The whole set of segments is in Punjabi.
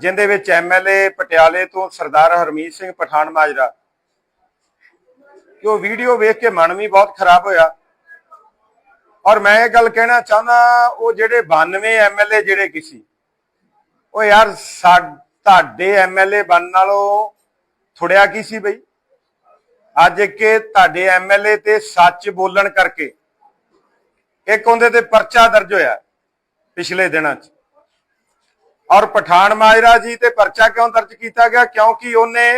ਜਿੰਦੇ ਵਿੱਚ ਐਮਐਲਏ ਪਟਿਆਲੇ ਤੋਂ ਸਰਦਾਰ ਹਰਮੀਤ ਸਿੰਘ ਪਠਾਨ ਮਾਜਰਾ। ਕਿ ਉਹ ਵੀਡੀਓ ਵੇਖ ਕੇ ਮਨ ਵੀ ਬਹੁਤ ਖਰਾਬ ਹੋਇਆ। ਔਰ ਮੈਂ ਇਹ ਗੱਲ ਕਹਿਣਾ ਚਾਹੁੰਦਾ, ਉਹ ਜਿਹੜੇ 92 ਐਮਐਲਏ ਜਿਹੜੇ ਕਿਸੇ ਉਹ ਯਾਰ ਸਾ, ਤੁਹਾਡੇ ਐਮਐਲਏ ਬਣ ਨਾਲੋਂ ਥੁੜਿਆ ਕੀ ਸੀ ਬਈ? ਅੱਜ ਕਿ ਤੁਹਾਡੇ ਐਮਐਲਏ ਤੇ ਸੱਚ ਬੋਲਣ ਕਰਕੇ ਇੱਕ ਉਹਦੇ ਤੇ ਪਰਚਾ ਦਰਜ ਹੋਇਆ ਪਿਛਲੇ ਦਿਨਾਂ 'ਚ। ਔਰ ਪਠਾਨ ਮਾਜਰਾ ਜੀ ਤੇ ਪਰਚਾ ਕਿਉਂ ਦਰਜ ਕੀਤਾ ਗਿਆ? ਕਿਉਂਕਿ ਉਹਨੇ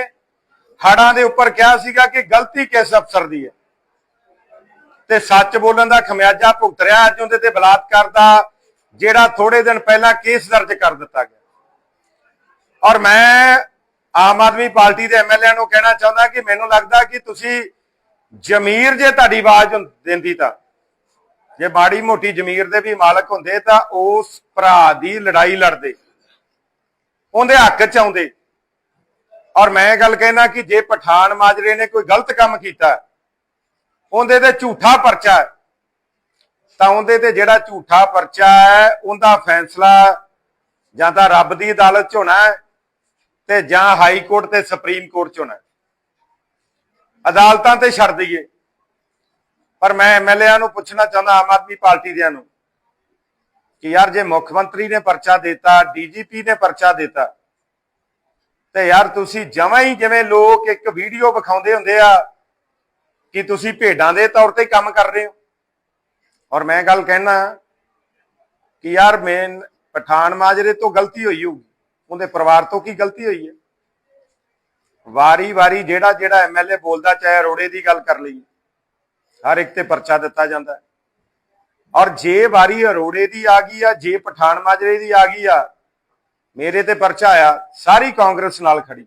ਹੜਾਂ ਦੇ ਉੱਪਰ ਕਿਹਾ ਸੀਗਾ ਕਿ ਗਲਤੀ ਕਿਸ ਅਫਸਰ ਦੀ ਹੈ। ਤੇ ਸੱਚ ਬੋਲਣ ਦਾ ਖਮਿਆਜਾ ਭੁਗਤ ਰਿਹਾ ਅੱਜ ਉਹਦੇ ਤੇ ਬਲਾਤਕਾਰ ਦਾ ਜਿਹੜਾ ਥੋੜੇ ਦਿਨ ਪਹਿਲਾਂ ਕੇਸ ਦਰਜ ਕਰ ਦਿੱਤਾ ਗਿਆ। ਔਰ ਮੈਂ ਆਮ ਆਦਮੀ ਪਾਰਟੀ ਦੇ ਐਮਐਲਏ ਨੂੰ ਕਹਿਣਾ ਚਾਹੁੰਦਾ ਕਿ ਮੈਨੂੰ ਲੱਗਦਾ ਕਿ ਤੁਸੀਂ ਜ਼ਮੀਰ ਜੇ ਤੁਹਾਡੀ ਆਵਾਜ਼ ਦਿੰਦੀ ਤਾਂ, ਜੇ ਬਾੜੀ ਮੋਟੀ ਜ਼ਮੀਰ ਦੇ ਵੀ ਮਾਲਕ ਹੁੰਦੇ ਤਾਂ ਉਸ ਭਰਾ ਦੀ ਲੜਾਈ ਲੜਦੇ। ਉਹਦੇ ਹੱਕ ਚ ਆਉਂਦੇ। ਔਰ ਮੈਂ ਇਹ ਗੱਲ ਕਹਿਣਾ ਕਿ ਜੇ ਪਠਾਨ ਮਾਜਰੇ ਨੇ ਕੋਈ ਗਲਤ ਕੰਮ ਕੀਤਾ, ਉਹਦੇ ਤੇ ਝੂਠਾ ਪਰਚਾ ਤਾਂ ਉਹਦੇ ਤੇ ਜਿਹੜਾ ਝੂਠਾ ਪਰਚਾ ਹੈ, ਉਹਦਾ ਫੈਸਲਾ ਜਾਂ ਤਾਂ ਰੱਬ ਦੀ ਅਦਾਲਤ 'ਚ ਹੋਣਾ ਤੇ ਜਾਂ ਹਾਈ ਕੋਰਟ ਤੇ ਸੁਪਰੀਮ ਕੋਰਟ 'ਚ ਹੋਣਾ ਅਦਾਲਤਾਂ ਤੇ ਛੱਡ ਦਈਏ। ਪਰ ਮੈਂ ਐਮਐਲਏਆਂ ਨੂੰ ਪੁੱਛਣਾ ਚਾਹੁੰਦਾ, ਆਮ ਆਦਮੀ ਪਾਰਟੀ ਦਿਆਂ ਨੂੰ। ਕਿ ਯਾਰ ਜੇ ਮੁੱਖ ਮੰਤਰੀ ਨੇ ਪਰਚਾ ਦਿੱਤਾ, ਡੀਜੀਪੀ ਨੇ ਪਰਚਾ ਦਿੱਤਾ, ਤੇ ਯਾਰ ਤੁਸੀਂ ਜਮਾਂ ਹੀ ਜਿਵੇਂ ਲੋਕ ਇੱਕ ਵੀਡੀਓ ਵਿਖਾਉਂਦੇ ਹੁੰਦੇ ਆ ਕਿ ਤੁਸੀਂ ਭੇਡਾਂ ਦੇ ਤੌਰ ਤੇ ਕੰਮ ਕਰ ਰਹੇ ਹੋ। ਔਰ ਮੈਂ ਗੱਲ ਕਹਿਣਾ ਕਿ ਯਾਰ ਮੈਂ ਪਠਾਨ ਮਾਜਰੇ ਤੋਂ ਗਲਤੀ ਹੋਈ ਹੋਊਗੀ। ਉਹਦੇ ਪਰਿਵਾਰ ਤੋਂ ਕੀ ਗਲਤੀ ਹੋਈ ਹੈ? ਵਾਰੀ ਵਾਰੀ ਜਿਹੜਾ ਜਿਹੜਾ ਐਮਐਲਏ ਬੋਲਦਾ, ਚਾਹੇ ਅਰੋੜੇ ਦੀ ਗੱਲ ਕਰ ਲਈ ਹਰ ਇੱਕ ਤੇ ਪਰਚਾ ਦਿੱਤਾ ਜਾਂਦਾ ਹੈ। ਔਰ ਜੇ ਵਾਰੀ ਅਰੋੜੇ ਦੀ ਆ ਗਈ ਆ, ਜੇ ਪਠਾਨ ਮਾਜਰੇ ਦੀ ਆ ਗਈ ਆ, ਮੇਰੇ ਤੇ ਪਰਚਾ ਆਇਆ, ਸਾਰੀ ਕਾਂਗਰਸ ਨਾਲ ਖੜੀ।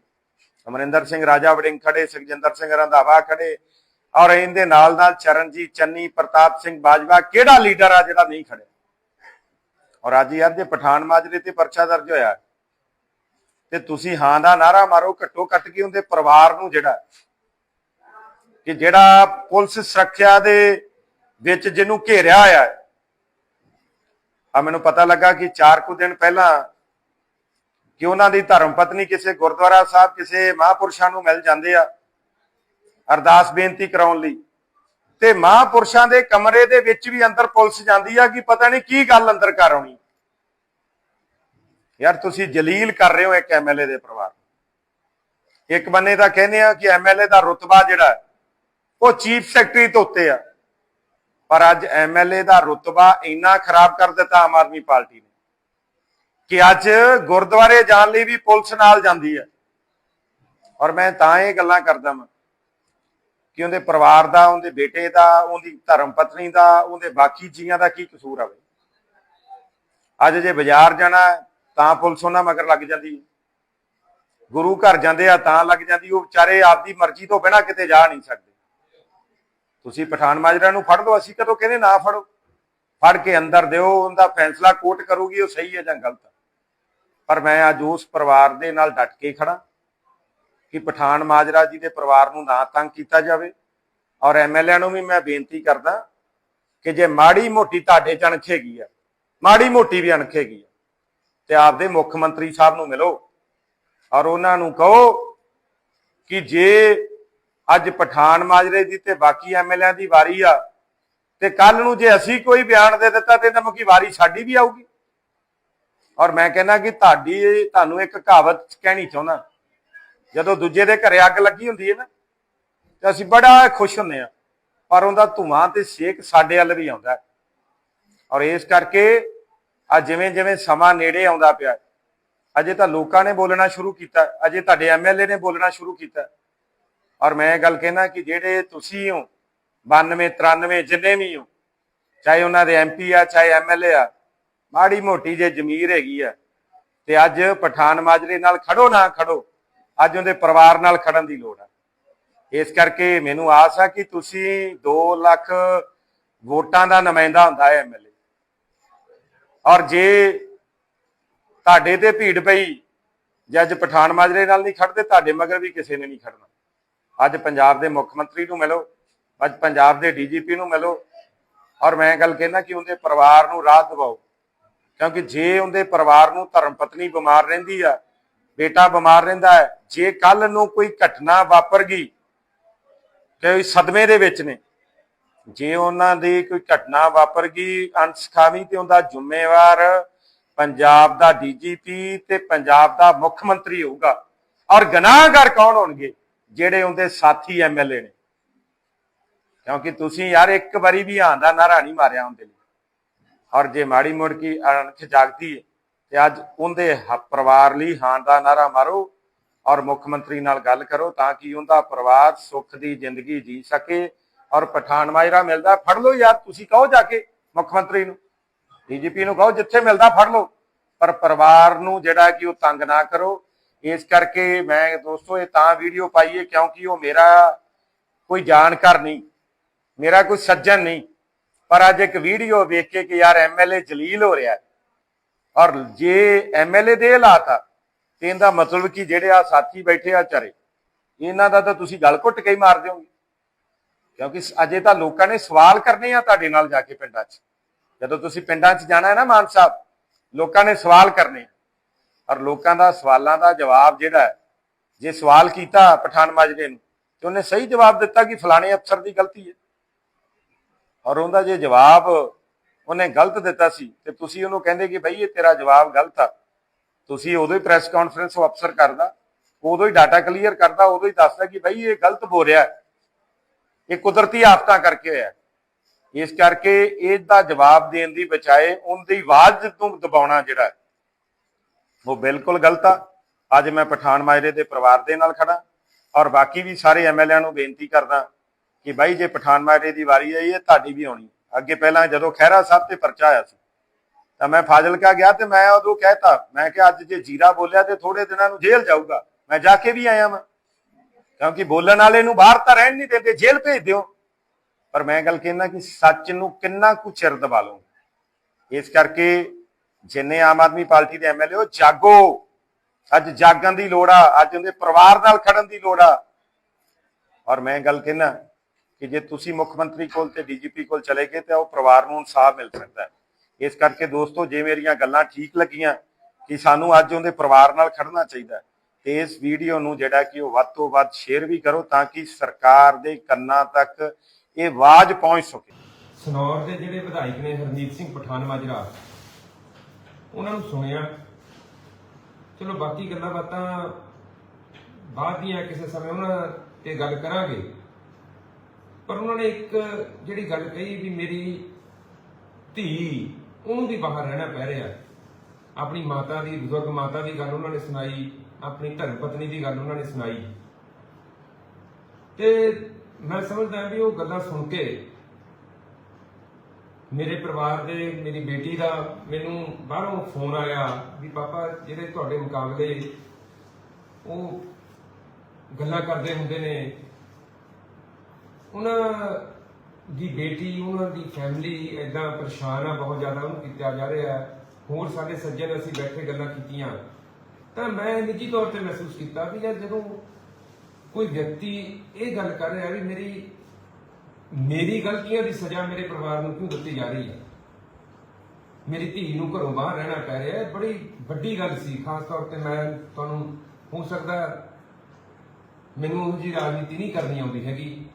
ਅਮਰਿੰਦਰ ਸਿੰਘ ਰਾਜਾ ਵੜਿੰਗ ਖੜੇ, ਸੁਖਜਿੰਦਰ ਸਿੰਘ ਰੰਧਾਵਾ ਖੜੇ, ਔਰ ਇਹਦੇ ਨਾਲ ਨਾਲ ਚਰਨਜੀਤ ਚੰਨੀ, ਪ੍ਰਤਾਪ ਸਿੰਘ ਬਾਜਵਾ, ਕਿਹੜਾ ਲੀਡਰ ਆ ਜਿਹੜਾ ਨਹੀਂ ਖੜਿਆ? ਔਰ ਅੱਜ ਯਾਰ ਜੇ ਪਠਾਨ ਮਾਜਰੇ ਤੇ ਪਰਚਾ ਦਰਜ ਹੋਇਆ, ਤੇ ਤੁਸੀਂ ਹਾਂ ਦਾ ਨਾਰਾ ਮਾਰੋ, ਘੱਟੋ ਘੱਟ ਕੇ ਉਹਦੇ ਪਰਿਵਾਰ ਨੂੰ ਜਿਹੜਾ, ਕਿ ਜਿਹੜਾ ਪੁਲਿਸ ਸੁਰੱਖਿਆ ਦੇ ਵਿੱਚ ਜਿਹਨੂੰ ਘੇਰਿਆ ਹੋਇਆ ਹੈ। ਆ ਮੈਨੂੰ ਪਤਾ ਲੱਗਾ ਕਿ 4 ਕੁ ਦਿਨ ਪਹਿਲਾਂ ਕਿ ਉਹਨਾਂ ਦੀ ਧਰਮ ਪਤਨੀ ਕਿਸੇ ਗੁਰਦੁਆਰਾ ਸਾਹਿਬ, ਕਿਸੇ ਮਹਾਪੁਰਸ਼ਾਂ ਨੂੰ ਮਿਲ ਜਾਂਦੇ ਆ ਅਰਦਾਸ ਬੇਨਤੀ ਕਰਾਉਣ ਲਈ। ਤੇ ਮਹਾਪੁਰਸ਼ਾਂ ਦੇ ਕਮਰੇ ਦੇ ਵਿੱਚ ਵੀ ਅੰਦਰ ਪੁਲਿਸ ਜਾਂਦੀ ਆ ਕਿ ਪਤਾ ਨਹੀਂ ਕੀ ਗੱਲ ਅੰਦਰ ਕਰ ਆਉਣੀ। ਯਾਰ ਤੁਸੀਂ ਜਲੀਲ ਕਰ ਰਹੇ ਹੋ ਇੱਕ ਐਮਐਲਏ ਦੇ ਪਰਿਵਾਰ ਇੱਕ ਬੰਨੇ ਤਾਂ ਕਹਿੰਦੇ ਆ ਕਿ ਐਮਐਲਏ ਦਾ ਰੁਤਬਾ ਜਿਹੜਾ ਉਹ ਚੀਫ ਸੈਕਟਰੀ ਤੋਂ ਉੱਤੇ ਆ। ਪਰ ਅੱਜ ਐਮਐਲਏ ਦਾ ਰੁਤਬਾ ਇੰਨਾ ਖਰਾਬ ਕਰ ਦਿੱਤਾ ਆਮ ਆਦਮੀ ਪਾਰਟੀ ਨੇ ਕਿ ਅੱਜ ਗੁਰਦੁਆਰੇ ਜਾਣ ਲਈ ਵੀ ਪੁਲਿਸ ਨਾਲ ਜਾਂਦੀ ਹੈ। ਔਰ ਮੈਂ ਤਾਂ ਇਹ ਗੱਲਾਂ ਕਰਦਾ ਮੈਂ ਕਿ ਉਹਦੇ ਪਰਿਵਾਰ ਦਾ, ਉਹਦੇ ਬੇਟੇ ਦਾ, ਉਹਦੀ ਧਰਮ ਪਤਨੀ ਦਾ, ਉਹਦੇ ਬਾਕੀ ਜੀਆਂ ਦਾ ਕੀ ਕਸੂਰ ਆ ਬਈ? ਅੱਜ ਜੇ ਬਾਜ਼ਾਰ ਜਾਣਾ ਤਾਂ ਪੁਲਿਸ ਉਹਨਾਂ ਮਗਰ ਲੱਗ ਜਾਂਦੀ ਗੁਰੂ ਘਰ ਜਾਂਦੇ ਆ ਤਾਂ ਲੱਗ ਜਾਂਦੀ, ਉਹ ਵਿਚਾਰੇ ਆਪਦੀ ਮਰਜ਼ੀ ਤੋਂ ਬਿਨਾਂ ਕਿਤੇ ਜਾ ਨਹੀਂ ਸਕਦੇ। ਤੁਸੀਂ ਪਠਾਨ ਮਾਜਰਾ ਨੂੰ ਫੜ ਲਓ, ਅਸੀਂ ਕਦੋਂ ਕਹਿੰਦੇ ਨਾ ਫੜੋ। ਫੜ ਕੇ ਅੰਦਰ ਦਿਓ, ਉਹਦਾ ਫੈਸਲਾ ਕੋਰਟ ਕਰੂਗੀ, ਉਹ ਸਹੀ ਹੈ ਜਾਂ ਗਲਤ ਹੈ। ਪਰ ਮੈਂ ਅੱਜ ਉਸ ਪਰਿਵਾਰ ਦੇ ਨਾਲ ਡਟ ਕੇ ਖੜਾ ਕਿ ਪਠਾਨ ਮਾਜਰਾ ਜੀ ਦੇ ਪਰਿਵਾਰ ਨੂੰ ਨਾ ਤੰਗ ਕੀਤਾ ਜਾਵੇ। ਔਰ ਐਮਐਲਏ ਨੂੰ ਵੀ ਮੈਂ ਬੇਨਤੀ ਕਰਦਾ ਕਿ ਜੇ ਮਾੜੀ ਮੋਟੀ ਤੁਹਾਡੇ ਚ ਅਣਖੇਗੀ ਆ, ਮਾੜੀ ਮੋਟੀ ਵੀ ਅਣਖੇਗੀ ਆ, ਤੇ ਆਪਦੇ ਮੁੱਖ ਮੰਤਰੀ ਸਾਹਿਬ ਨੂੰ ਮਿਲੋ। ਔਰ ਉਹਨਾਂ ਨੂੰ ਕਹੋ ਕਿ ਜੇ ਅੱਜ ਪਠਾਨ ਮਾਜਰੇ ਦੀ ਤੇ ਬਾਕੀ ਐਮਐਲਏ ਦੀ ਵਾਰੀ ਆ। ਤੇ ਕੱਲ ਨੂੰ ਜੇ ਅਸੀਂ ਕੋਈ ਬਿਆਨ ਦੇ ਦਿੱਤਾ ਤੇ ਨਮਕ ਕੀ ਵਾਰੀ ਸਾਡੀ ਵੀ ਆਊਗੀ। ਔਰ ਮੈਂ ਕਹਿੰਦਾ ਕਿ ਤੁਹਾਡੀ, ਤੁਹਾਨੂੰ ਇੱਕ ਕਹਾਵਤ ਕਹਿਣੀ ਚਾਹੁੰਦਾ। ਜਦੋਂ ਦੂਜੇ ਦੇ ਘਰੇ ਅੱਗ ਲੱਗੀ ਹੁੰਦੀ ਹੈ ਨਾ, ਤੇ ਅਸੀਂ ਬੜਾ ਖੁਸ਼ ਹੁੰਦੇ ਆ ਪਰ ਉਹਦਾ ਧੂਆਂ ਤੇ ਸੇਕ ਸਾਡੇ ਵੱਲ ਵੀ ਆਉਂਦਾ। ਔਰ ਇਸ ਕਰਕੇ ਆ ਜਿਵੇਂ ਜਿਵੇਂ ਸਮਾਂ ਨੇੜੇ ਆਉਂਦਾ ਪਿਆ, ਅਜੇ ਤਾਂ ਲੋਕਾਂ ਨੇ ਬੋਲਣਾ ਸ਼ੁਰੂ ਕੀਤਾ, ਅਜੇ ਤੁਹਾਡੇ ਐਮਐਲਏ ਨੇ ਬੋਲਣਾ ਸ਼ੁਰੂ ਕੀਤਾ। ਔਰ ਮੈਂ ਇਹ ਗੱਲ ਕਹਿੰਦਾ ਕਿ ਜਿਹੜੇ ਤੁਸੀਂ ਹੋ 92 93 ਜਿੰਨੇ ਵੀ ਹੋ, ਚਾਹੇ ਉਹਨਾਂ ਦੇ ਐਮਪੀ ਆ, ਚਾਹੇ ਐਮਐਲਏ ਆ, ਮਾੜੀ ਮੋਟੀ ਜੇ ਜ਼ਮੀਰ ਹੈਗੀ ਆ, ਤੇ ਅੱਜ ਪਠਾਨ ਮਾਜਰੇ ਨਾਲ ਖੜੋ ਨਾ ਖੜੋ, ਅੱਜ ਉਹਦੇ ਪਰਿਵਾਰ ਨਾਲ ਖੜਨ ਦੀ ਲੋੜ ਆ। ਇਸ ਕਰਕੇ ਮੈਨੂੰ ਆਸ ਆ ਕਿ ਤੁਸੀਂ 2 ਲੱਖ ਵੋਟਾਂ ਦਾ ਨੁਮਾਇੰਦਾ ਹੁੰਦਾ ਹੈ ਐਮਐਲਏ ਔਰ ਜੇ ਤੁਹਾਡੇ ਤੇ ਭੀੜ ਪਈ, ਜੇ ਅੱਜ ਪਠਾਨ ਮਾਜਰੇ ਨਾਲ ਨਹੀਂ ਖੜਦੇ, ਤੁਹਾਡੇ ਮਗਰ ਵੀ ਕਿਸੇ ਨੇ ਨਹੀਂ ਖੜਨਾ। ਅੱਜ ਪੰਜਾਬ ਦੇ ਮੁੱਖ ਮੰਤਰੀ ਨੂੰ ਮਿਲੋ, ਅੱਜ ਪੰਜਾਬ ਦੇ ਡੀਜੀਪੀ ਨੂੰ ਮਿਲੋ, ਔਰ ਮੈਂ ਗੱਲ ਕਹਿਣਾ ਕਿ ਉਹਦੇ ਪਰਿਵਾਰ ਨੂੰ ਰਾਹਤ ਦਿਵਾਓ, ਕਿਉਂਕਿ ਜੇ ਉਹਦੇ ਪਰਿਵਾਰ ਨੂੰ ਧਰਮ ਪਤਨੀ ਬਿਮਾਰ ਰਹਿੰਦੀ ਆ, ਬੇਟਾ ਬਿਮਾਰ ਰਹਿੰਦਾ ਹੈ, ਜੇ ਕੱਲ ਨੂੰ ਕੋਈ ਘਟਨਾ ਵਾਪਰ ਗਈ ਕਿ ਸਦਮੇ ਦੇ ਵਿੱਚ ਨੇ, ਜੇ ਉਹਨਾਂ ਦੀ ਕੋਈ ਘਟਨਾ ਵਾਪਰ ਗਈ ਅਣਸਖਾਵੀ ਤੇ ਉਹਦਾ ਜ਼ਿੰਮੇਵਾਰ ਪੰਜਾਬ ਦਾ ਡੀਜੀਪੀ ਤੇ ਪੰਜਾਬ ਦਾ ਮੁੱਖ ਮੰਤਰੀ ਹੋਊਗਾ, ਔਰ ਗੁਨਾਹਗਰ ਕੌਣ ਹੋਣਗੇ? ਜਿਹੜੇ ਉਹਦੇ ਸਾਥੀ ਐਮਐਲਏ ਨੇ। ਕਿਉਂਕਿ ਤੁਸੀਂ ਯਾਰ ਇੱਕ ਵਾਰੀ ਵੀ ਆਂ ਨਾਰਾ ਨਹੀਂ ਮਾਰਿਆ ਉਹਦੇ ਲਈ। ਔਰ ਜੇ ਮਾੜੀ ਮੁੜ ਕੀ ਅਣਖ ਜਾਗਦੀ ਹੈ ਤੇ ਅੱਜ ਉਹਦੇ ਪਰਿਵਾਰ ਲਈ ਹਾਂ ਦਾ ਨਾਰਾ ਮਾਰੋ ਔਰ ਮੁੱਖ ਮੰਤਰੀ ਨਾਲ ਗੱਲ ਕਰੋ ਤਾਂ ਕਿ ਉਹਦਾ ਪਰਿਵਾਰ ਸੁੱਖ ਦੀ ਜ਼ਿੰਦਗੀ ਜੀ ਸਕੇ ਔਰ ਪਠਾਨ ਮਾਜਰਾ ਮਿਲਦਾ, ਫੜ ਲਓ ਯਾਰ, ਤੁਸੀਂ ਕਹੋ ਜਾ ਕੇ ਮੁੱਖ ਮੰਤਰੀ ਨੂੰ। ਡੀਜੀਪੀ ਨੂੰ ਕਹੋ, ਜਿੱਥੇ ਮਿਲਦਾ ਫੜ ਲਓ। ਪਰ ਪਰਿਵਾਰ ਨੂੰ ਜਿਹੜਾ ਕਿ ਉਹ ਤੰਗ ਨਾ ਕਰੋ ਇਸ ਕਰਕੇ ਮੈਂ ਦੋਸਤੋ ਇਹ ਤਾਂ ਵੀਡੀਓ ਪਾਈ ਹੈ ਕਿਉਂਕਿ ਉਹ ਮੇਰਾ ਕੋਈ ਜਾਣਕਾਰ ਨਹੀਂ, ਮੇਰਾ ਕੋਈ ਸੱਜਣ ਨਹੀਂ। ਪਰ ਅੱਜ ਇੱਕ ਵੀਡੀਓ ਵੇਖ ਕੇ ਕਿ ਯਾਰ ਐਮਐਲਏ ਜਲੀਲ ਹੋ ਰਿਹਾ ਔਰ ਜੇ ਐਮਐਲਏ ਦੇ ਹਾਲਾਤ ਆ, ਤੇ ਇਹਦਾ ਮਤਲਬ ਕਿ ਜਿਹੜੇ ਆ ਸਾਥੀ ਬੈਠੇ ਆ ਚਾਰੇ ਇਹਨਾਂ ਦਾ ਤਾਂ ਤੁਸੀਂ ਗੱਲ ਘੁੱਟ ਕੇ ਹੀ ਮਾਰ ਦਿਓਗੇ। ਕਿਉਂਕਿ ਅਜੇ ਤਾਂ ਲੋਕਾਂ ਨੇ ਸਵਾਲ ਕਰਨੇ ਆ ਤੁਹਾਡੇ ਨਾਲ ਜਾ ਕੇ ਪਿੰਡਾਂ 'ਚ। ਜਦੋਂ ਤੁਸੀਂ ਪਿੰਡਾਂ 'ਚ ਜਾਣਾ ਹੈ ਨਾ ਮਾਨ ਸਾਹਿਬ, ਲੋਕਾਂ ਨੇ ਸਵਾਲ ਕਰਨੇ ਔਰ ਲੋਕਾਂ ਦਾ ਸਵਾਲਾਂ ਦਾ ਜਵਾਬ ਜਿਹੜਾ ਜੇ ਸਵਾਲ ਕੀਤਾ ਪਠਾਨ ਮਾਜਰੇ ਨੂੰ, ਤੇ ਉਹਨੇ ਸਹੀ ਜਵਾਬ ਦਿੱਤਾ ਕਿ ਫਲਾਣੇ ਅਫਸਰ ਦੀ ਗਲਤੀ ਹੈ। ਔਰ ਉਹਦਾ ਜੇ ਜਵਾਬ ਉਹਨੇ ਗਲਤ ਦਿੱਤਾ ਸੀ, ਤੇ ਤੁਸੀਂ ਉਹਨੂੰ ਕਹਿੰਦੇ ਕਿ ਬਈ ਇਹ ਤੇਰਾ ਜਵਾਬ ਗਲਤ ਆ, ਤੁਸੀਂ ਉਦੋਂ ਹੀ ਪ੍ਰੈਸ ਕਾਨਫਰੰਸ ਉਹ ਅਫਸਰ ਕਰਦਾ, ਉਦੋਂ ਹੀ ਡਾਟਾ ਕਲੀਅਰ ਕਰਦਾ, ਉਦੋਂ ਹੀ ਦੱਸਦਾ ਕਿ ਬਈ ਇਹ ਗਲਤ ਬੋਲ ਰਿਹਾ ਇਹ ਕੁਦਰਤੀ ਆਫਤਾਂ ਕਰਕੇ ਹੋਇਆ ਇਸ ਕਰਕੇ ਇਹਦਾ ਜਵਾਬ ਦੇਣ ਦੀ ਬਜਾਏ ਉਹਦੀ ਆਵਾਜ਼ ਨੂੰ ਦਬਾਉਣਾ ਜਿਹੜਾ ਉਹ ਬਿਲਕੁਲ ਗਲਤ ਆ। ਅੱਜ ਮੈਂ ਪਠਾਨ ਮਾਜਰੇ ਦੇ ਪਰਿਵਾਰ ਦੇ ਨਾਲ ਖੜਾ ਔਰ ਬਾਕੀ ਵੀ ਸਾਰੇ ਐਮਐਲਏ ਨੂੰ ਬੇਨਤੀ ਕਰਦਾ ਕਿ ਬਾਈ, ਜੇ ਪਠਾਨ ਮਾਜਰੇ ਦੀ ਵਾਰੀ ਆਈ ਹੈ, ਤੁਹਾਡੀ ਵੀ ਆਉਣੀ ਅੱਗੇ ਪਹਿਲਾਂ ਜਦੋਂ ਖਹਿਰਾ ਸਾਹਿਬ ਤੇ ਪਰਚਾ ਆਇਆ ਸੀ, ਤਾਂ ਮੈਂ ਫਾਜ਼ਿਲਕਾ ਗਿਆ ਤੇ ਮੈਂ ਉਦੋਂ ਕਹਿਤਾ, ਮੈਂ ਕਿ ਅੱਜ ਜੇ ਜੀਰਾ ਬੋਲਿਆ ਤੇ ਥੋੜੇ ਦਿਨਾਂ ਨੂੰ ਜੇਲ੍ਹ ਜਾਊਗਾ, ਮੈਂ ਜਾ ਕੇ ਵੀ ਆਇਆ ਮੈਂ ਕਿਉਂਕਿ ਬੋਲਣ ਵਾਲੇ ਨੂੰ ਬਾਹਰ ਤਾਂ ਰਹਿਣ ਨਹੀਂ ਦਿੰਦੇ, ਜੇਲ੍ਹ ਭੇਜ ਦਿਓ। ਪਰ ਮੈਂ ਗੱਲ ਕਹਿੰਦਾ ਕਿ ਸੱਚ ਨੂੰ ਕਿੰਨਾ ਕੁ ਚਿਰ ਦਬਾ ਲਓ ਇਸ ਕਰਕੇ ਜਿੰਨੇ ਆਮ ਆਦਮੀ ਪਾਰਟੀ ਦੇ ਐਮਐਲਏ ਉਹ ਜਾਗੋ। ਅੱਜ ਜਾਗਣ ਦੀ ਲੋੜ ਆ, ਅੱਜ ਉਹਦੇ ਪਰਿਵਾਰ ਨਾਲ ਖੜਨ ਦੀ ਲੋੜ ਆ। ਔਰ ਮੈਂ ਗੱਲ ਕਹਿਣਾ ਕਿ ਜੇ ਤੁਸੀਂ ਮੁੱਖ ਮੰਤਰੀ ਕੋਲ ਤੇ ਡੀਜੀਪੀ ਕੋਲ ਚਲੇ ਗਏ, ਤੇ ਉਹ ਪਰਿਵਾਰ ਨੂੰ ਇਨਸਾਫ ਮਿਲ ਸਕਦਾ ਇਸ ਕਰਕੇ ਦੋਸਤੋ, ਜੇ ਮੇਰੀਆਂ ਗੱਲਾਂ ਠੀਕ ਲੱਗੀਆਂ, ਕਿ ਸਾਨੂੰ ਅੱਜ ਉਹਦੇ ਪਰਿਵਾਰ ਨਾਲ ਖੜਨਾ ਚਾਹੀਦਾ ਤੇ ਇਸ ਵੀਡੀਓ ਨੂੰ ਜਿਹੜਾ ਕਿ ਉਹ ਵੱਧ ਤੋਂ ਵੱਧ ਸ਼ੇਅਰ ਵੀ ਕਰੋ, ਤਾਂ ਕਿ ਸਰਕਾਰ ਦੇ ਕੰਨਾਂ ਤੱਕ ਇਹ ਆਵਾਜ਼ ਪਹੁੰਚ ਸਕੇ। ਸਨੌਰ ਦੇ ਜਿਹੜੇ ਵਿਧਾਇਕ ਨੇ ਹਰਮੀਤ ਸਿੰਘ ਪਠਾਨ ਮਾਜਰਾ ਉਹਨਾਂ ਨੂੰ ਸੁਣਿਆ। ਚਲੋ ਬਾਕੀ ਗੱਲਾਂ ਬਾਤਾਂ ਬਾਅਦ ਦੀਆਂ ਕਿਸੇ ਸਮੇਂ ਉਹਨਾਂ ਤੇ ਗੱਲ ਕਰਾਂਗੇ। ਪਰ ਉਹਨਾਂ ਨੇ ਇੱਕ ਜਿਹੜੀ ਗੱਲ ਕਹੀ ਵੀ ਮੇਰੀ ਧੀ ਉਹਨੂੰ ਵੀ ਬਾਹਰ ਰਹਿਣਾ ਪੈ ਰਿਹਾ। ਆਪਣੀ ਮਾਤਾ ਦੀ ਬਜ਼ੁਰਗ ਮਾਤਾ ਦੀ ਗੱਲ ਉਹਨਾਂ ਨੇ ਸੁਣਾਈ, ਆਪਣੀ ਧਰਮ ਪਤਨੀ ਦੀ ਗੱਲ ਉਹਨਾਂ ਨੇ ਸੁਣਾਈ। ਤੇ ਮੈਂ ਸਮਝਦਾ ਵੀ ਉਹ ਗੱਲਾਂ ਸੁਣ ਕੇ ਮੇਰੇ ਪਰਿਵਾਰ ਦੇ, ਮੇਰੀ ਬੇਟੀ ਦਾ ਮੈਨੂੰ ਬਾਹਰੋਂ ਫੋਨ ਆਇਆ ਵੀ ਪਾਪਾ ਜਿਹੜੇ ਤੁਹਾਡੇ ਮੁਕਾਬਲੇ ਉਹ ਗੱਲਾਂ ਕਰਦੇ ਹੁੰਦੇ ਨੇ। ਉਹਨਾਂ ਦੀ ਬੇਟੀ, ਉਹਨਾਂ ਦੀ ਫੈਮਿਲੀ ਐਦਾਂ ਪਰੇਸ਼ਾਨ ਆ, ਬਹੁਤ ਜ਼ਿਆਦਾ ਉਹਨੂੰ ਕੀਤਾ ਜਾ ਰਿਹਾ ਹੋਰ ਸਾਡੇ ਸੱਜਣ ਅਸੀਂ ਬੈਠੇ ਗੱਲਾਂ ਕੀਤੀਆਂ। ਤਾਂ ਮੈਂ ਨਿੱਜੀ ਤੌਰ ਤੇ ਮਹਿਸੂਸ ਕੀਤਾ ਵੀ ਯਾਰ ਜਦੋਂ ਕੋਈ ਵਿਅਕਤੀ ਇਹ ਗੱਲ ਕਰ ਰਿਹਾ ਵੀ ਮੇਰੀ ਮੇਰੀ ਗਲਤੀਆਂ ਦੀ ਸਜ਼ਾ ਮੇਰੇ ਪਰਿਵਾਰ ਨੂੰ ਕਿਉਂ ਦਿੱਤੀ ਜਾ ਰਹੀ ਹੈ? ਮੇਰੀ ਧੀ ਨੂੰ ਘਰੋਂ ਬਾਹਰ ਰਹਿਣਾ ਪੈ ਰਿਹਾ ਹੈ। ਬੜੀ ਵੱਡੀ ਗੱਲ ਸੀ। ਖਾਸ ਤੌਰ ਤੇ ਮੈਂ ਤੁਹਾਨੂੰ ਹੋ ਸਕਦਾ ਮੈਨੂੰ ਉਹ ਜੀ ਰਾਜਨੀਤੀ ਨਹੀਂ ਕਰਨੀ ਆਉਂਦੀ ਹੈਗੀ।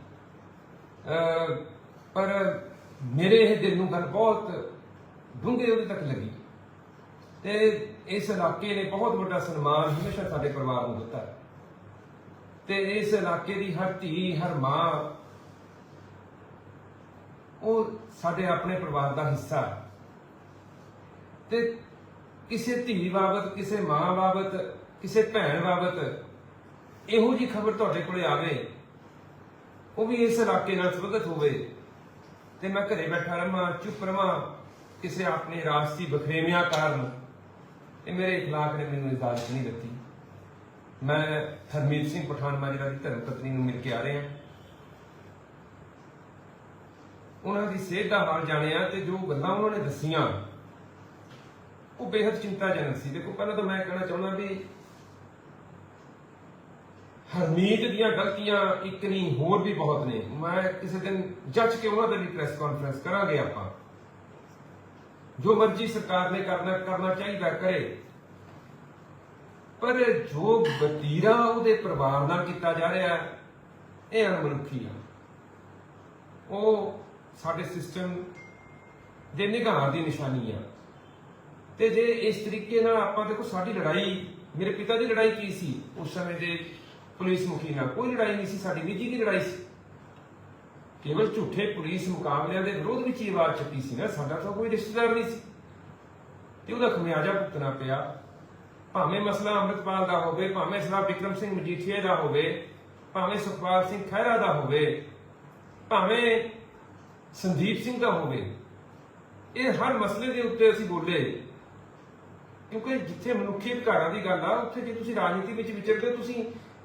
ਅਹ, ਪਰ ਮੇਰੇ ਇਹ ਦਿਲ ਨੂੰ ਗੱਲ ਬਹੁਤ ਡੂੰਘੇ ਉਹਦੇ ਤੱਕ ਲੱਗੀ। ਤੇ ਇਸ ਇਲਾਕੇ ਨੇ ਬਹੁਤ ਵੱਡਾ ਸਨਮਾਨ ਹਮੇਸ਼ਾ ਸਾਡੇ ਪਰਿਵਾਰ ਨੂੰ ਦਿੱਤਾ। ਤੇ ਇਸ ਇਲਾਕੇ ਦੀ ਹਰ ਧੀ, ਹਰ ਮਾਂ ਉਹ ਸਾਡੇ ਆਪਣੇ ਪਰਿਵਾਰ ਦਾ ਹਿੱਸਾ ਹੈ। ਤੇ ਕਿਸੇ ਧੀ ਬਾਬਤ, ਕਿਸੇ ਮਾਂ ਬਾਬਤ, ਕਿਸੇ ਭੈਣ ਬਾਬਤ ਇਹੋ ਜੀ ਖਬਰ ਤੁਹਾਡੇ ਕੋਲੇ ਆਵੇ, ਉਹ ਵੀ ਇਸ ਇਲਾਕੇ ਨਾਲ ਸੰਬੰਧਿਤ ਹੋਵੇ, ਤੇ ਮੈਂ ਘਰੇ ਬੈਠਾ ਰਵਾਂ ਚੁੱਪ ਰਵਾਂ ਕਿਸੇ ਆਪਣੇ ਰਾਜਸੀ ਬਖਰੇਵਿਆਂ ਕਾਰਨ, ਇਹ ਮੇਰੇ ਇਖਲਾਕ ਨੇ ਮੈਨੂੰ ਇਜਾਜ਼ਤ ਨਹੀਂ ਦਿੱਤੀ। ਮੈਂ ਹਰਮੀਤ ਸਿੰਘ ਪਠਾਨ ਮਾਜਰਾ ਦੀ ਧਰਮ ਪਤਨੀ ਨੂੰ ਮਿਲ ਕੇ ਆ ਰਿਹਾ। ਉਹਨਾਂ ਦੀ ਸਿਹਤ ਦਾ ਹਾਲ ਜਾਣਿਆ ਤੇ ਜੋ ਗੱਲਾਂ ਉਹਨਾਂ ਨੇ ਦੱਸੀਆਂ, ਉਹ ਬੇहद ਚਿੰਤਾਜਨਕ ਸੀ। ਦੇਖੋ, ਪਹਿਲਾਂ ਤਾਂ ਮੈਂ ਕਹਿਣਾ ਚਾਹੁੰਦਾ ਵੀ ਹਰਮੀਤ ਦੀਆਂ ਗਲਤੀਆਂ ਇੱਕ ਨਹੀਂ, ਹੋਰ ਵੀ ਬਹੁਤ ਨੇ। ਮੈਂ ਕਿਸੇ ਦਿਨ ਜੱਜ ਕੇ ਉਹਨਾਂ ਦੇ ਪ੍ਰੈਸ ਕਾਨਫਰੰਸ ਕਰਾਂਗੇ ਆਪਾਂ। ਜੋ ਮਰਜ਼ੀ ਸਰਕਾਰ ਨੇ ਕਰਨਾ ਕਰਨਾ ਚਾਹੀਦਾ ਕਰੇ। ਪਰ ਜੋ ਵਤੀਰਾ ਉਹਦੇ ਪਰਿਵਾਰ ਨਾਲ ਕੀਤਾ ਜਾ ਰਿਹਾ ਹੈ ਇਹ ਅਣਮਨੁੱਖੀ ਆ। ਉਹ ਸਾਡੇ ਸਿਸਟਮ ਦੇ ਨਿਗਾਹ ਦੀ ਨਿਸ਼ਾਨੀ ਆ। ਤੇ ਜੇ ਇਸ ਤਰੀਕੇ ਨਾਲ ਆਪਾਂ ਦੇਖੋ ਸਾਡੀ ਲੜਾਈ, ਮੇਰੇ ਪਿਤਾ ਦੀ ਲੜਾਈ ਕੀ ਸੀ? ਉਸ ਸਮੇਂ ਦੇ ਪੁਲਿਸ ਮੁਖੀ ਨਾਲ ਕੋਈ ਲੜਾਈ ਨਹੀਂ ਸੀ, ਸਾਡੀ ਨਿੱਜੀ ਦੀ ਲੜਾਈ ਸੀ। ਕੇਵਲ ਝੂਠੇ ਪੁਲਿਸ ਮੁਕਾਬਲਿਆਂ ਦੇ ਵਿਰੋਧ ਵਿੱਚ ਹੀ ਆਵਾਜ਼ ਚੱਕੀ ਸੀ ਨਾ, ਸਾਡਾ ਤਾਂ ਕੋਈ ਰਿਸ਼ਤੇਦਾਰ ਨਹੀਂ ਸੀ। ਤੇ ਉਹਦਾ ਖਮਿਆਜਾ ਭੁਗਤਣਾ ਪਿਆ। ਭਾਵੇਂ ਮਸਲਾ ਅੰਮ੍ਰਿਤਪਾਲ ਦਾ ਹੋਵੇ, ਭਾਵੇਂ ਸਲਾ ਵਿਕਰਮ ਸਿੰਘ ਮਜੀਠੀਆ ਦਾ ਹੋਵੇ, ਭਾਵੇਂ ਸੁਖਪਾਲ ਸਿੰਘ ਖਹਿਰਾ ਦਾ ਹੋਵੇ, ਭਾਵੇਂ ਸੰਦੀਪ ਸਿੰਘ ਦਾ ਹੋਵੇ। ਇਹ ਹਰ ਮਸਲੇ ਦੇ ਉੱਤੇ ਅਸੀਂ ਬੋਲੇ। ਕਿਉਂਕਿ ਜਿੱਥੇ ਮਨੁੱਖੀ ਅਧਿਕਾਰਾਂ ਦੀ ਗੱਲ ਆ ਉੱਥੇ ਜੇ ਤੁਸੀਂ ਰਾਜਨੀਤੀ ਵਿੱਚ ਵਿਚਰਦੇ ਤੁਸੀਂ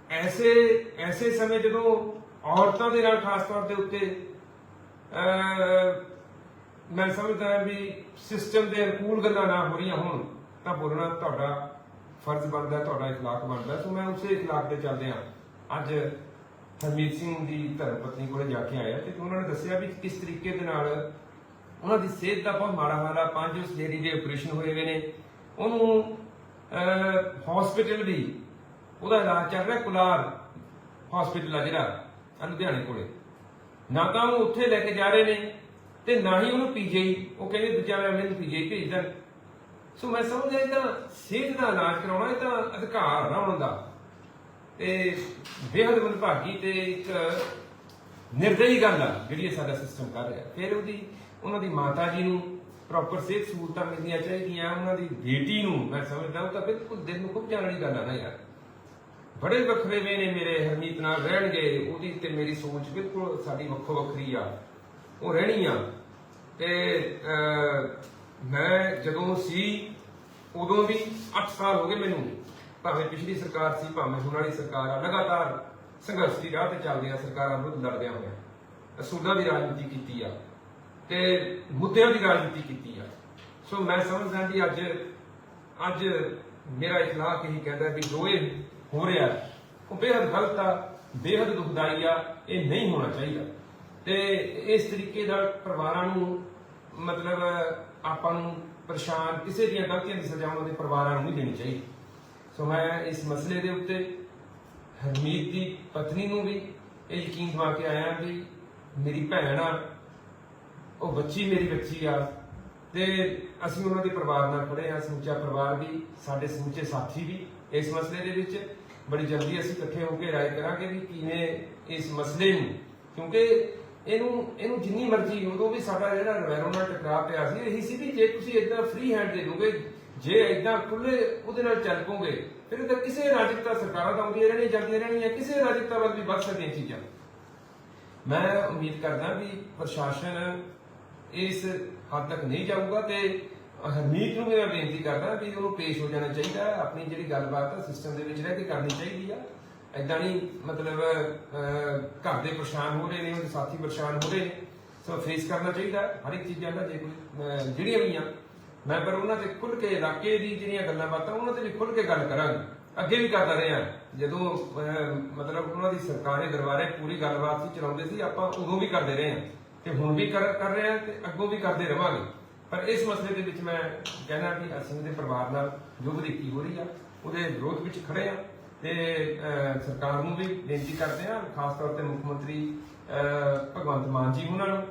ਐਸੇ ਐਸੇ ਸਮੇਂ ਜਦੋਂ ਔਰਤਾਂ ਦੇ ਨਾਲ ਖਾਸ ਤੌਰ ਦੇ ਉੱਤੇ ਅਹ, ਮੈਂ ਸਮਝਦਾ ਵੀ ਸਿਸਟਮ ਦੇ ਅਨੁਕੂਲ ਗੱਲਾਂ ਨਾ ਹੋ ਰਹੀਆਂ ਹੋਣ ਤਾਂ ਬੋਲਣਾ ਤੁਹਾਡਾ ਫਰਜ਼ ਬਣਦਾ ਤੁਹਾਡਾ ਇਖਲਾਕ ਬਣਦਾ। ਸੋ ਮੈਂ ਉਸੇ ਇਖਲਾਕ ਤੇ ਚੱਲਦੇ ਹਾਂ। ਅੱਜ ਹਰਮੀਤ ਸਿੰਘ ਦੀ ਧਰਮ ਪਤਨੀ ਕੋਲੇ ਜਾ ਕੇ ਆਇਆ ਤੇ ਉਹਨਾਂ ਨੇ ਦੱਸਿਆ ਵੀ ਕਿਸ ਤਰੀਕੇ ਦੇ ਨਾਲ ਉਹਨਾਂ ਦੀ ਸਿਹਤ ਦਾ ਬਹੁਤ ਮਾੜਾ ਹਾਲ ਆ, ਪੰਜ ਉਸ ਲੇਡੀ ਦੇ ਆਪਰੇਸ਼ਨ ਹੋਏ ਹੋਏ ਨੇ। ਉਹਨੂੰ ਹਸਪੀਟਲ ਵੀ ਉਹਦਾ ਇਲਾਜ ਚੱਲ ਰਿਹਾ ਕੁਲਾਰ ਹਸਪੀਟਲ ਆ ਜਿਹੜਾ ਆਹ ਲੁਧਿਆਣੇ ਕੋਲੇ। ਨਾ ਤਾਂ ਉਹ ਉੱਥੇ ਲੈ ਕੇ ਜਾ ਰਹੇ ਨੇ ਤੇ ਨਾ ਹੀ ਉਹਨੂੰ ਪੀਜੀਆਈ ਉਹ ਕਹਿੰਦੇ ਦੂਜਾ ਮੈਂ ਮੈਨੂੰ ਪੀਜੀਆਈ ਭੇਜ ਦੇਣ ਸੋ ਮੈਂ ਸਮਝਦਾ ਇਹ ਤਾਂ ਸਿਹਤ ਦਾ ਇਲਾਜ ਕਰਾਉਣਾ, ਇਹ ਤਾਂ ਅਧਿਕਾਰ ਨਾ ਉਹਨਾਂ ਦਾ। ਤੇ ਬੇਹੱਦ ਮਨਭਾਗੀ ਤੇ ਇੱਕ ਨਿਰਦਈ ਗੱਲ ਆ, ਜਿਹੜੀ ਇਹ ਸਾਡਾ ਸਿਸਟਮ ਕਰ ਰਿਹਾ। ਫਿਰ ਉਹਦੀ, ਉਹਨਾਂ ਦੀ ਮਾਤਾ ਜੀ ਨੂੰ ਪ੍ਰੋਪਰ ਸਿਹਤ ਸਹੂਲਤਾਂ ਮਿਲਣੀਆਂ ਚਾਹੀਦੀਆਂ, ਉਹਨਾਂ ਦੀ ਬੇਟੀ ਨੂੰ ਮੈਂ ਸਮਝਦਾ ਉਹ ਤਾਂ ਬਿਲਕੁਲ ਦਿਲ ਨੂੰ ਖੁੱਭ ਜਾਣ ਵਾਲੀ ਗੱਲ ਆ ਨਾ ਯਾਰ। ਬੜੇ ਵੱਖਰੇ ਵੇ ਨੇ ਮੇਰੇ ਹਰਮੀਤ ਨਾਲ ਰਹਿਣਗੇ, ਉਹਦੀ ਤੇ ਮੇਰੀ ਸੋਚ ਬਿਲਕੁਲ ਸਾਡੀ ਵੱਖੋ ਵੱਖਰੀ ਆ। ਉਹ ਰਹਿਣੀ ਆ। ਤੇ ਮੈਂ ਜਦੋਂ ਸੀ, ਉਦੋਂ ਵੀ 8 ਸਾਲ ਹੋ ਗਏ ਮੈਨੂੰ। ਭਾਵੇਂ ਪਿਛਲੀ ਸਰਕਾਰ ਸੀ, ਭਾਵੇਂ ਹੁਣ ਵਾਲੀ ਸਰਕਾਰ ਆ, ਲਗਾਤਾਰ ਸੰਘਰਸ਼ ਦੀ ਰਾਹ ਤੇ ਚੱਲਦੀਆਂ ਸਰਕਾਰਾਂ ਨੂੰ ਲੜਦਿਆਂ ਹੋਇਆ ਅਸੂਲਾਂ ਦੀ ਰਾਜਨੀਤੀ ਕੀਤੀ ਆ ਤੇ ਮੁੱਦਿਆਂ ਦੀ ਰਾਜਨੀਤੀ ਕੀਤੀ ਆ। ਸੋ ਮੈਂ ਸਮਝਦਾ ਕਿ ਅੱਜ ਅੱਜ ਮੇਰਾ ਇਖਲਾਕ ਇਹ ਕਹਿੰਦਾ ਵੀ ਜੋ ਇਹ ਹੋ ਰਿਹਾ, ਉਹ ਬੇहद ਗਲਤ ਆ ਬੇहद ਦੁਖਦਾਈ ਆ, ਇਹ ਨਹੀਂ ਹੋਣਾ ਚਾਹੀਦਾ। ਤੇ ਇਸ ਤਰੀਕੇ ਦਾ ਪਰਿਵਾਰਾਂ ਨੂੰ ਮਤਲਬ ਆਪਾਂ ਨੂੰ ਪਰੇਸ਼ਾਨ, ਕਿਸੇ ਦੀਆਂ ਗਲਤੀਆਂ ਦੀ ਸਜ਼ਾ ਉਹਨਾਂ ਦੇ ਪਰਿਵਾਰਾਂ ਨੂੰ ਨਹੀਂ ਦੇਣੀ ਚਾਹੀਦੀ। ਸੋ ਮੈਂ ਇਸ ਮਸਲੇ ਦੇ ਉੱਤੇ ਹਰਮੀਤ ਦੀ ਪਤਨੀ ਨੂੰ ਵੀ ਇਹ ਯਕੀਨ ਦਿਵਾ ਕੇ ਆਇਆ ਵੀ ਮੇਰੀ ਭੈਣ ਆ, ਉਹ ਬੱਚੀ ਮੇਰੀ ਬੱਚੀ ਆ ਤੇ ਅਸੀਂ ਉਹਨਾਂ ਦੇ ਪਰਿਵਾਰ ਨਾਲ ਖੜੇ ਆ ਸਮੁੱਚਾ ਪਰਿਵਾਰ ਵੀ, ਸਾਡੇ ਸਮੁੱਚੇ ਸਾਥੀ ਵੀ ਇਸ ਮਸਲੇ ਦੇ ਵਿੱਚ। ਬੜੀ ਜਲਦੀ ਅਸੀਂ ਇਕੱਠੇ ਹੋ ਕੇ ਰਾਏ ਕਰਾਂਗੇ ਵੀ ਕਿਵੇਂ ਇਸ ਮਸਲੇ ਨੂੰ, ਕਿਉਂਕਿ ਇਹਨੂੰ ਇਹਨੂੰ ਜਿੰਨੀ ਮਰਜ਼ੀ ਉਦੋਂ ਵੀ ਸਾਡਾ ਜਿਹੜਾ ਰਵੈਰੋ ਨਾਲ ਟਕਰਾਅ ਪਿਆ ਸੀ, ਇਹੀ ਸੀ ਵੀ ਜੇ ਤੁਸੀਂ ਇਦਾਂ ਫ੍ਰੀ ਹੈਂਡ ਦੇ ਦੋਗੇ ਜੇ ਇਦਾਂ ਖੁੱਲੇ ਉਹਦੇ ਨਾਲ ਚੱਲ ਪੋਗੇ ਫਿਰ ਇਹ ਤਾਂ ਕਿਸੇ ਰਾਜਕਤਾ ਸਰਕਾਰਾਂ ਤਾਂ ਆਉਂਦੀਆਂ ਰਹਿਣੀਆਂ, ਜਾਂਦੀਆਂ ਰਹਿਣੀਆਂ, ਕਿਸੇ ਰਾਜਿਕਤਾ ਵੱਲ ਵੀ ਵੱਧ ਸਕਦੀਆਂ ਚੀਜ਼ਾਂ। ਮੈਂ ਉਮੀਦ ਕਰਦਾ ਵੀ ਪ੍ਰਸ਼ਾਸਨ ਇਸ ਹੱਦ ਤੱਕ ਨਹੀਂ ਜਾਊਗਾ ਤੇ ਹਰਮੀਤ ਨੂੰ ਵੀ ਮੈਂ ਬੇਨਤੀ ਕਰਦਾ ਵੀ ਉਹਨੂੰ ਪੇਸ਼ ਹੋ ਜਾਣਾ ਚਾਹੀਦਾ ਆਪਣੀ ਜਿਹੜੀ ਗੱਲਬਾਤ ਆ ਸਿਸਟਮ ਦੇ ਵਿੱਚ ਰਹਿ ਕੇ ਕਰਨੀ ਚਾਹੀਦੀ ਆ। ਐਦਾਂ ਨਹੀਂ ਮਤਲਬ ਘਰ ਦੇ ਪਰੇਸ਼ਾਨ ਹੋ ਰਹੇ ਨੇ, ਉਹਦੇ ਸਾਥੀ ਪਰੇਸ਼ਾਨ ਹੋ ਰਹੇ ਨੇ ਸੋ ਫੇਸ ਕਰਨਾ ਚਾਹੀਦਾ ਹਰ ਇੱਕ ਚੀਜ਼ਾਂ ਦਾ ਜੇ ਕੋਈ ਜਿਹੜੀਆਂ ਵੀ ਆ ਮੈਂ ਪਰ ਉਹਨਾਂ ਤੇ ਖੁੱਲ ਕੇ ਇਲਾਕੇ ਦੀ ਜਿਹੜੀਆਂ ਗੱਲਾਂ ਬਾਤਾਂ, ਉਹਨਾਂ ਤੇ ਵੀ ਖੁੱਲ ਕੇ ਗੱਲ ਕਰਾਂਗੇ। ਅੱਗੇ ਵੀ ਕਰਦਾ ਰਿਹਾ। ਜਦੋਂ ਮਤਲਬ ਉਹਨਾਂ ਦੀ ਸਰਕਾਰੀ ਦਰਬਾਰੇ ਪੂਰੀ ਗੱਲਬਾਤ ਸੀ, ਚਲਾਉਂਦੇ ਸੀ, ਆਪਾਂ ਉਦੋਂ ਵੀ ਕਰਦੇ ਰਹੇ ਹਾਂ। ਤੇ ਹੁਣ ਵੀ ਕਰ ਕਰ ਰਹੇ ਹਾਂ ਤੇ ਅੱਗੋਂ ਵੀ ਕਰਦੇ ਰਵਾਂਗੇ। ਪਰ ਇਸ ਮਸਲੇ ਦੇ ਵਿੱਚ ਮੈਂ ਕਹਿਣਾ ਵੀ ਅਸੀਂ ਉਹਦੇ ਪਰਿਵਾਰ ਨਾਲ ਜੋ ਵਧੀਕੀ ਹੋ ਰਹੀ ਆ, ਉਹਦੇ ਵਿਰੋਧ ਵਿੱਚ ਖੜੇ ਆ ਤੇ ਸਰਕਾਰ ਨੂੰ ਵੀ ਬੇਨਤੀ ਕਰਦੇ ਆ ਖਾਸ ਤੌਰ ਤੇ ਮੁੱਖ ਮੰਤਰੀ ਭਗਵੰਤ ਮਾਨ ਜੀ ਉਹਨਾਂ ਨੂੰ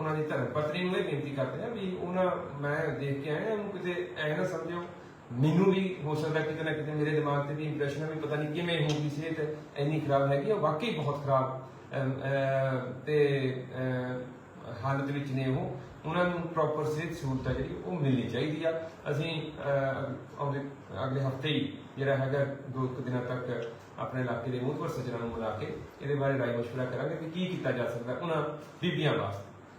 ਉਹਨਾਂ ਦੀ ਧਰਮ ਪਤਨੀ ਨੂੰ ਇਹ ਬੇਨਤੀ ਕਰਦੇ ਆ ਵੀ ਉਹਨਾਂ ਮੈਂ ਦੇਖ ਕੇ ਆਇਆ ਉਹਨੂੰ ਕਿਤੇ ਐ ਨਾ ਸਮਝਿਓ ਮੈਨੂੰ ਵੀ ਹੋ ਸਕਦਾ ਕਿਤੇ ਨਾ ਕਿਤੇ ਮੇਰੇ ਦਿਮਾਗ ਤੇ ਵੀ ਇੰਪ੍ਰੈਸ਼ਨ ਵੀ ਪਤਾ ਨਹੀਂ ਕਿਵੇਂ ਹੋਊਗੀ ਸਿਹਤ ਇੰਨੀ ਖਰਾਬ ਹੈਗੀ ਉਹ ਵਾਕਈ ਬਹੁਤ ਖਰਾਬ ਅਮ, ਤੇ ਹਾਲਤ ਵਿੱਚ ਨੇ ਉਹ ਉਹਨਾਂ ਨੂੰ ਪ੍ਰੋਪਰ ਸਿਹਤ ਸਹੂਲਤਾਂ ਜਿਹੜੀ ਉਹ ਮਿਲਣੀ ਚਾਹੀਦੀ ਆ। ਅਸੀਂ ਅਹ, ਆਉਂਦੇ ਅਗਲੇ ਹਫ਼ਤੇ ਹੀ ਜਿਹੜਾ ਹੈਗਾ ਦੋ ਕੁ ਦਿਨਾਂ ਤੱਕ ਆਪਣੇ ਇਲਾਕੇ ਦੇ ਮੁਖਬਰ ਸੱਜਣਾਂ ਨੂੰ ਮਿਲਾ ਕੇ ਇਹਦੇ ਬਾਰੇ ਰਾਏ ਮਸ਼ਵਰਾ ਕਰਾਂਗੇ ਕਿ ਕੀ ਕੀਤਾ ਜਾ ਸਕਦਾ ਉਹਨਾਂ ਬੀਬੀਆਂ ਵਾਸਤੇ।